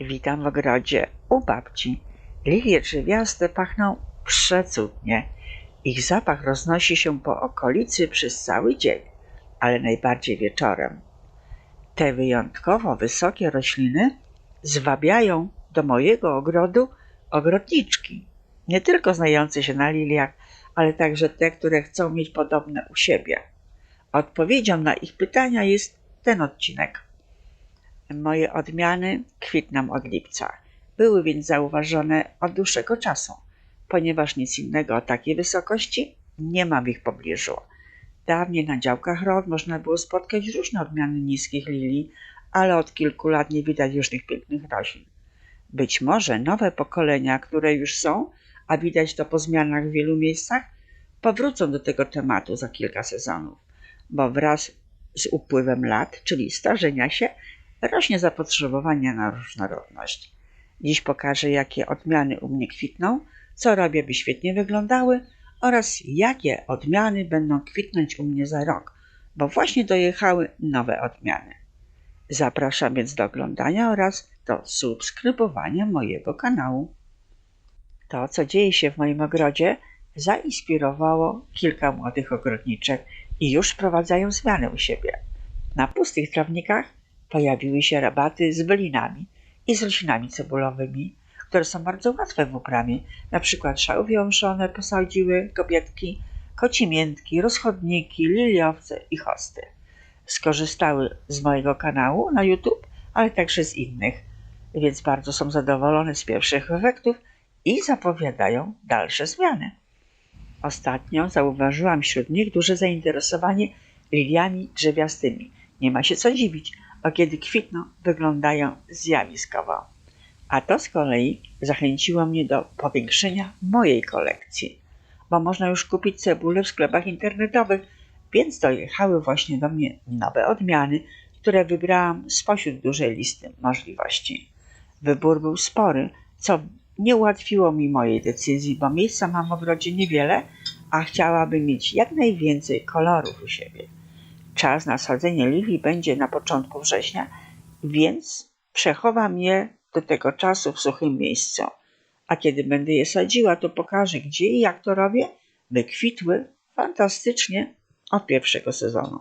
Witam w ogrodzie u babci. Lilie drzewiaste pachną przecudnie. Ich zapach roznosi się po okolicy przez cały dzień, ale najbardziej wieczorem. Te wyjątkowo wysokie rośliny zwabiają do mojego ogrodu ogrodniczki. Nie tylko znające się na liliach, ale także te, które chcą mieć podobne u siebie. Odpowiedzią na ich pytania jest ten odcinek. Moje odmiany kwitną od lipca. Były więc zauważone od dłuższego czasu, ponieważ nic innego o takiej wysokości nie ma w ich pobliżu. Dawniej na działkach rod można było spotkać różne odmiany niskich lilii, ale od kilku lat nie widać już tych pięknych roślin. Być może nowe pokolenia, które już są, a widać to po zmianach w wielu miejscach, powrócą do tego tematu za kilka sezonów, bo wraz z upływem lat, czyli starzenia się, rośnie zapotrzebowanie na różnorodność. Dziś pokażę, jakie odmiany u mnie kwitną, co robię, by świetnie wyglądały oraz jakie odmiany będą kwitnąć u mnie za rok, bo właśnie dojechały nowe odmiany. Zapraszam więc do oglądania oraz do subskrybowania mojego kanału. To, co dzieje się w moim ogrodzie, zainspirowało kilka młodych ogrodniczek i już wprowadzają zmiany u siebie. Na pustych trawnikach pojawiły się rabaty z bylinami i z roślinami cebulowymi, które są bardzo łatwe w uprawie. Na przykład szałwiąszone posadziły kobietki, kocimiętki, rozchodniki, liliowce i hosty. Skorzystały z mojego kanału na YouTube, ale także z innych, więc bardzo są zadowolone z pierwszych efektów i zapowiadają dalsze zmiany. Ostatnio zauważyłam wśród nich duże zainteresowanie liliami drzewiastymi. Nie ma się co dziwić, a kiedy kwitną, wyglądają zjawiskowo. A to z kolei zachęciło mnie do powiększenia mojej kolekcji, bo można już kupić cebulę w sklepach internetowych, więc dojechały właśnie do mnie nowe odmiany, które wybrałam spośród dużej listy możliwości. Wybór był spory, co nie ułatwiło mi mojej decyzji, bo miejsca mam w ogrodzie niewiele, a chciałabym mieć jak najwięcej kolorów u siebie. Czas na sadzenie lilii będzie na początku września, więc przechowam je do tego czasu w suchym miejscu. A kiedy będę je sadziła, to pokażę gdzie i jak to robię, by kwitły fantastycznie od pierwszego sezonu.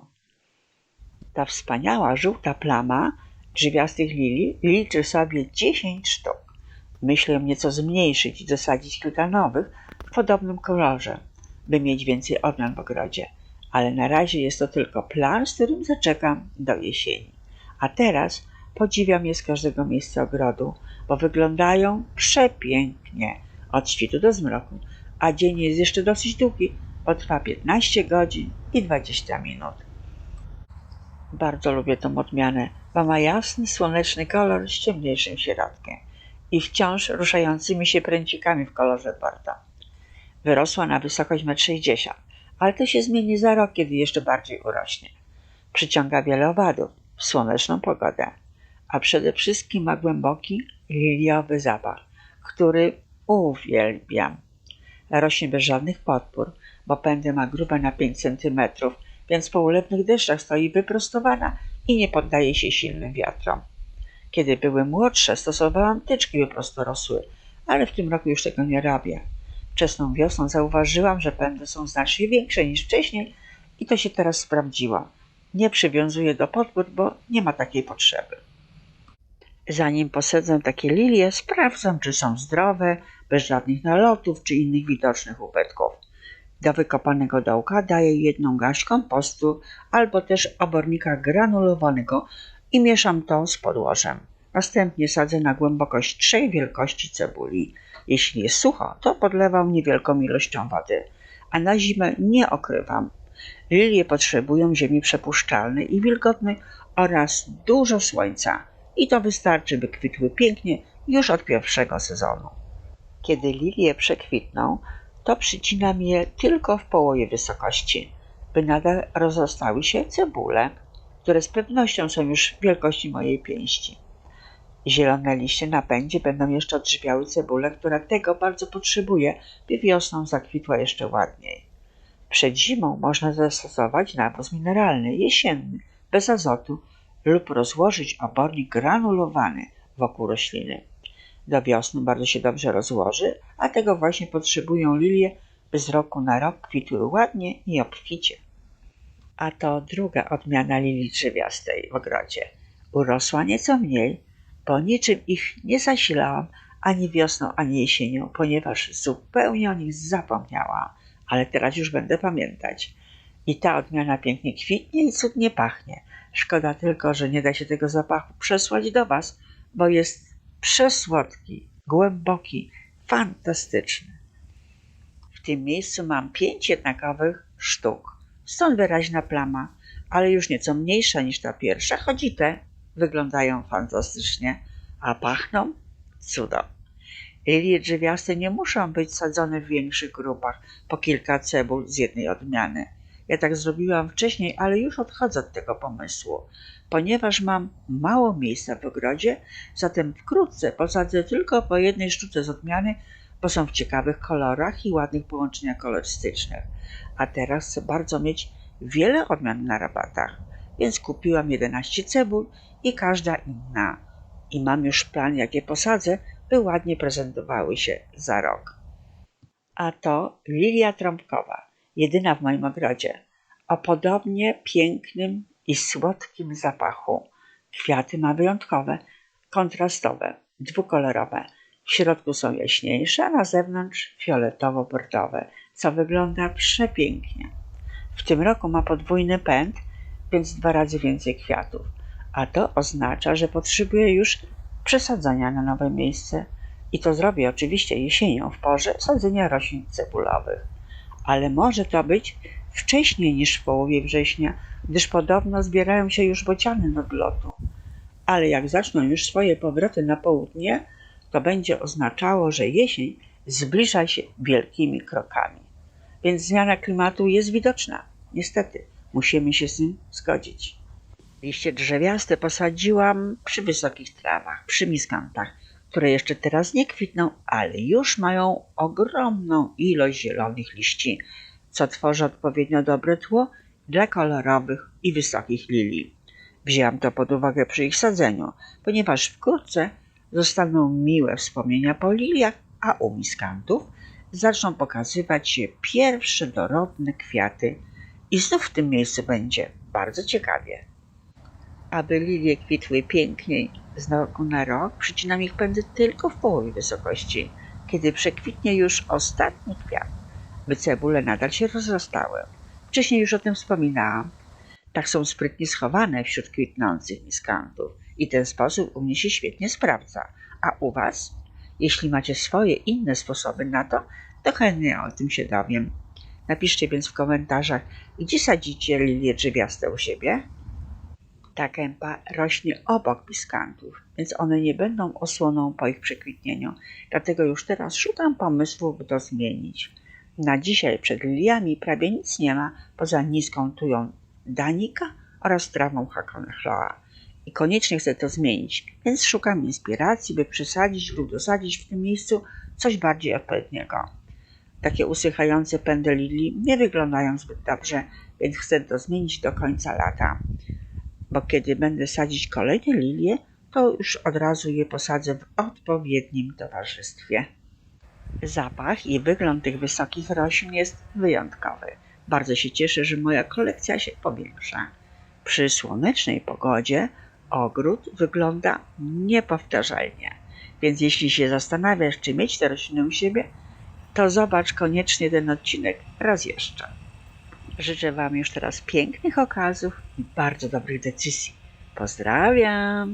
Ta wspaniała żółta plama drzewiastych lilii liczy sobie 10 sztuk. Myślę nieco zmniejszyć i zasadzić kilka nowych w podobnym kolorze, by mieć więcej odmian w ogrodzie. Ale na razie jest to tylko plan, z którym zaczekam do jesieni. A teraz podziwiam je z każdego miejsca ogrodu, bo wyglądają przepięknie od świtu do zmroku, a dzień jest jeszcze dosyć długi, bo trwa 15 godzin i 20 minut. Bardzo lubię tą odmianę, bo ma jasny, słoneczny kolor z ciemniejszym środkiem i wciąż ruszającymi się pręcikami w kolorze porta. Wyrosła na wysokość 1,60 m, ale to się zmieni za rok, kiedy jeszcze bardziej urośnie. Przyciąga wiele owadów w słoneczną pogodę, a przede wszystkim ma głęboki, liliowy zapach, który uwielbiam. Rośnie bez żadnych podpór, bo pędy ma grube na 5 cm, więc po ulewnych deszczach stoi wyprostowana i nie poddaje się silnym wiatrom. Kiedy były młodsze, stosowałam tyczki, by prosto rosły, ale w tym roku już tego nie robię. Wczesną wiosną zauważyłam, że pędy są znacznie większe niż wcześniej i to się teraz sprawdziło. Nie przywiązuję do podpór, bo nie ma takiej potrzeby. Zanim posadzę takie lilie, sprawdzam, czy są zdrowe, bez żadnych nalotów czy innych widocznych ubytków. Do wykopanego dołka daję jedną garść kompostu albo też obornika granulowanego i mieszam to z podłożem. Następnie sadzę na głębokość trzej wielkości cebuli. Jeśli jest sucho, to podlewam niewielką ilością wody, a na zimę nie okrywam. Lilie potrzebują ziemi przepuszczalnej i wilgotnej oraz dużo słońca i to wystarczy, by kwitły pięknie już od pierwszego sezonu. Kiedy lilie przekwitną, to przycinam je tylko w połowie wysokości, by nadal rozrastały się cebule, które z pewnością są już wielkości mojej pięści. Zielone liście na pędzie będą jeszcze odżywiały cebulę, która tego bardzo potrzebuje, by wiosną zakwitła jeszcze ładniej. Przed zimą można zastosować nawóz mineralny, jesienny, bez azotu lub rozłożyć obornik granulowany wokół rośliny. Do wiosny bardzo się dobrze rozłoży, a tego właśnie potrzebują lilie, by z roku na rok kwitły ładnie i obficie. A to druga odmiana lilii drzewiastej w ogrodzie. Urosła nieco mniej, bo niczym ich nie zasilałam ani wiosną, ani jesienią, ponieważ zupełnie o nich zapomniałam, ale teraz już będę pamiętać. I ta odmiana pięknie kwitnie i cudnie pachnie. Szkoda tylko, że nie da się tego zapachu przesłać do Was, bo jest przesłodki, głęboki, fantastyczny. W tym miejscu mam pięć jednakowych sztuk, stąd wyraźna plama, ale już nieco mniejsza niż ta pierwsza, choć i te wyglądają fantastycznie, a pachną cudo. Lilie drzewiaste nie muszą być sadzone w większych grupach, po kilka cebul z jednej odmiany. Ja tak zrobiłam wcześniej, ale już odchodzę od tego pomysłu, ponieważ mam mało miejsca w ogrodzie, zatem wkrótce posadzę tylko po jednej sztuce z odmiany, bo są w ciekawych kolorach i ładnych połączeniach kolorystycznych. A teraz chcę bardzo mieć wiele odmian na rabatach, więc kupiłam 11 cebul i każda inna. I mam już plan, jakie posadzę, by ładnie prezentowały się za rok. A to lilia trąbkowa, jedyna w moim ogrodzie, o podobnie pięknym i słodkim zapachu. Kwiaty ma wyjątkowe, kontrastowe, dwukolorowe. W środku są jaśniejsze, a na zewnątrz fioletowo-bordowe, co wygląda przepięknie. W tym roku ma podwójny pęd, więc dwa razy więcej kwiatów, a to oznacza, że potrzebuję już przesadzania na nowe miejsce. I to zrobię oczywiście jesienią w porze sadzenia roślin cebulowych. Ale może to być wcześniej niż w połowie września, gdyż podobno zbierają się już bociany do odlotu. Ale jak zaczną już swoje powroty na południe, to będzie oznaczało, że jesień zbliża się wielkimi krokami. Więc zmiana klimatu jest widoczna. Niestety, musimy się z tym zgodzić. Liście drzewiaste posadziłam przy wysokich trawach, przy miskantach, które jeszcze teraz nie kwitną, ale już mają ogromną ilość zielonych liści, co tworzy odpowiednio dobre tło dla kolorowych i wysokich lilii. Wzięłam to pod uwagę przy ich sadzeniu, ponieważ wkrótce zostaną miłe wspomnienia po liliach, a u miskantów zaczną pokazywać się pierwsze dorodne kwiaty i znów w tym miejscu będzie bardzo ciekawie. Aby lilie kwitły piękniej z roku na rok, przycinam ich pędy tylko w połowie wysokości, kiedy przekwitnie już ostatni kwiat, by cebule nadal się rozrastały. Wcześniej już o tym wspominałam. Tak są sprytnie schowane wśród kwitnących miskantów i ten sposób u mnie się świetnie sprawdza. A u Was? Jeśli macie swoje inne sposoby na to, to chętnie o tym się dowiem. Napiszcie więc w komentarzach, gdzie sadzicie lilie drzewiaste u siebie. Ta kępa rośnie obok miskantów, więc one nie będą osłoną po ich przekwitnieniu. Dlatego już teraz szukam pomysłu, by to zmienić. Na dzisiaj przed liliami prawie nic nie ma, poza niską tują danika oraz trawą hakonechloa. I koniecznie chcę to zmienić, więc szukam inspiracji, by przesadzić lub dosadzić w tym miejscu coś bardziej odpowiedniego. Takie usychające pędy lilii nie wyglądają zbyt dobrze, więc chcę to zmienić do końca lata. Bo kiedy będę sadzić kolejne lilie, to już od razu je posadzę w odpowiednim towarzystwie. Zapach i wygląd tych wysokich roślin jest wyjątkowy. Bardzo się cieszę, że moja kolekcja się powiększa. Przy słonecznej pogodzie ogród wygląda niepowtarzalnie. Więc jeśli się zastanawiasz, czy mieć te rośliny u siebie, to zobacz koniecznie ten odcinek raz jeszcze. Życzę Wam już teraz pięknych okazów i bardzo dobrych decyzji. Pozdrawiam!